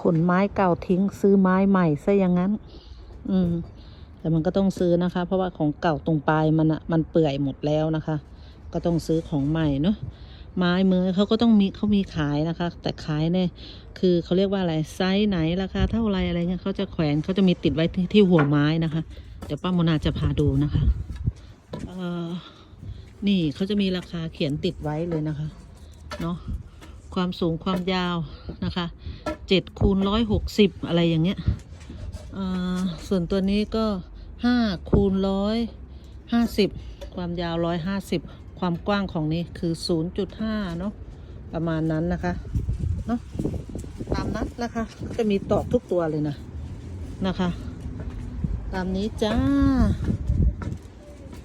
ขนไม้เก่าทิ้งซื้อไม้ใหม่ซะอย่างนั้น อืม แต่มันก็ต้องซื้อนะคะ เพราะว่าของเก่าตรงปลายมันอะมันเปื่อยหมดแล้วนะคะ ก็ต้องซื้อของใหม่เนาะไม้เมือเขาก็ต้องมีเขามีขายนะคะ แต่ขายเนี่ยคือเขาเรียกว่าอะไรไซส์ไหนราคาเท่าไรอะไรเงี้ยเขาจะแขวนเขาจะมีติดไว้ที่ที่หัวไม้นะคะ เดี๋ยวป้าโมนาจะพาดูนะคะเอ่อนี่เขาจะมีราคาเขียนติดไว้เลยนะคะเนาะความสูงความยาวนะคะ เจ็ดคูณร้อยหกสิบอะไรอย่างเงี้ยอ่าส่วนตัวนี้ก็ห้าคูณร้อยห้าสิบความยาวร้อยห้าสิบความกว้างของนี้คือศูนย์จุดห้าเนาะประมาณนั้นนะคะเนาะตามนั้นนะคะจะมีตอกทุกตัวเลยนะนะคะ ตามนี้จ้า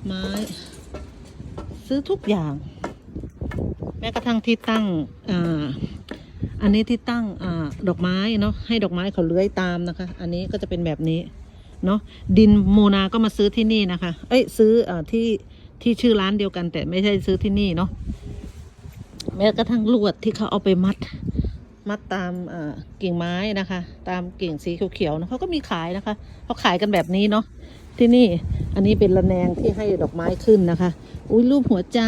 ไม้ ซื้อทุกอย่าง แม้กระทั่งที่ตั้งอ่าอันนี้ที่ตั้งอ่า ดอกไม้เนาะให้ดอกไม้เขาเลื้อยตามนะคะ อันนี้ก็จะเป็นแบบนี้เนาะดินโมนาก็มาซื้อที่นี่นะคะ เอ้ยซื้ออที่ที่ชื่อร้านเดียวกัน แต่ไม่ใช่ซื้อที่นี่เนาะแม้กระทั่งลวดที่เขาเอาไปมัด มัดตามกิ่งไม้นะคะ ตามกิ่งสีเขียวๆนะเขาก็มีขายนะคะเขาขายกันแบบนี้เนาะที่นี่อันนี้เป็นระแนงที่ให้ดอกไม้ขึ้นนะคะ อุ้ยรูปหัวใจ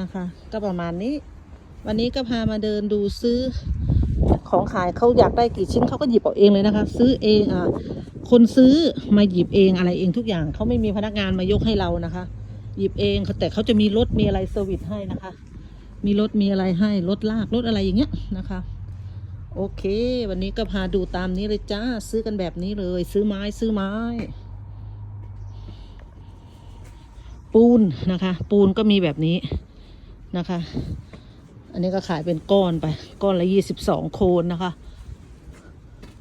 นะคะ ก็ประมาณนี้ วันนี้ก็พามาเดินดูซื้อ ของขายเขาอยากได้กี่ชิ้นเขาก็หยิบเอาเองเลยนะคะ ซื้อเองอะคนซื้อมาหยิบเองอะไรเองทุกอย่างเขาไม่มีพนักงานมายกให้เรานะคะ หยิบเองแต่เขาจะมีรถมีอะไรเซอร์วิสให้นะคะ มีรถมีอะไรให้รถลากรถอะไรอย่างเงี้ยนะคะ โอเค วันนี้ก็พาดูตามนี้เลยจ้าซื้อกันแบบนี้เลย ซื้อไม้ซื้อไม้ ปูนนะคะ ปูนก็มีแบบนี้นะคะ อันนี้ก็ขายเป็นก้อนไป ก้อนละยี่สิบสองโคนนะคะ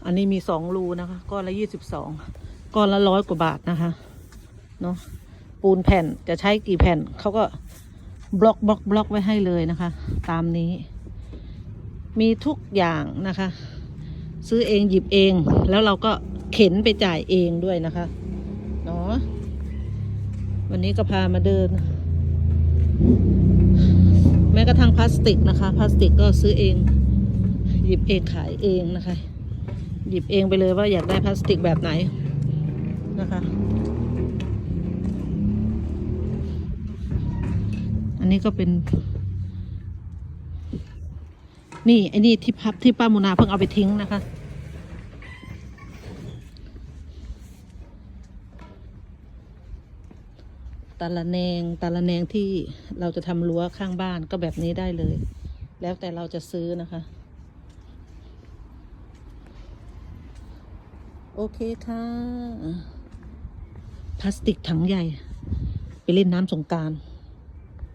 อันนี้มีสองรูนะคะ ก้อนละยี่สิบสองก้อนละร้อยกว่าบาทนะคะเนาะปูนแผ่นจะใช้กี่แผ่นเขาก็บล็อกบล็อกบล็อกไว้ให้เลยนะคะ ตามนี้ มีทุกอย่างนะคะ ซื้อเองหยิบเอง แล้วเราก็เข็นไปจ่ายเองด้วยนะคะเนาะวันนี้ก็พามาเดิน ม้กระทั่งพลาสติกนะคะ พลาสติกก็ซื้อเอง หยิบเองขายเองนะคะ หยิบเองไปเลยว่าอยากได้พลาสติกแบบไหนนะคะ อันนี้ก็เป็น นี่ไอ้นี่ที่พับที่ป้ามุนาเพิ่งเอาไปทิ้งนะคะ ตาละแนงตาละแนงที่เราจะทำรั้วข้างบ้านก็แบบนี้ได้เลย แล้วแต่เราจะซื้อนะคะ โอเคค่ะ พลาสติกถังใหญ่ ไปเล่นน้ำสงการ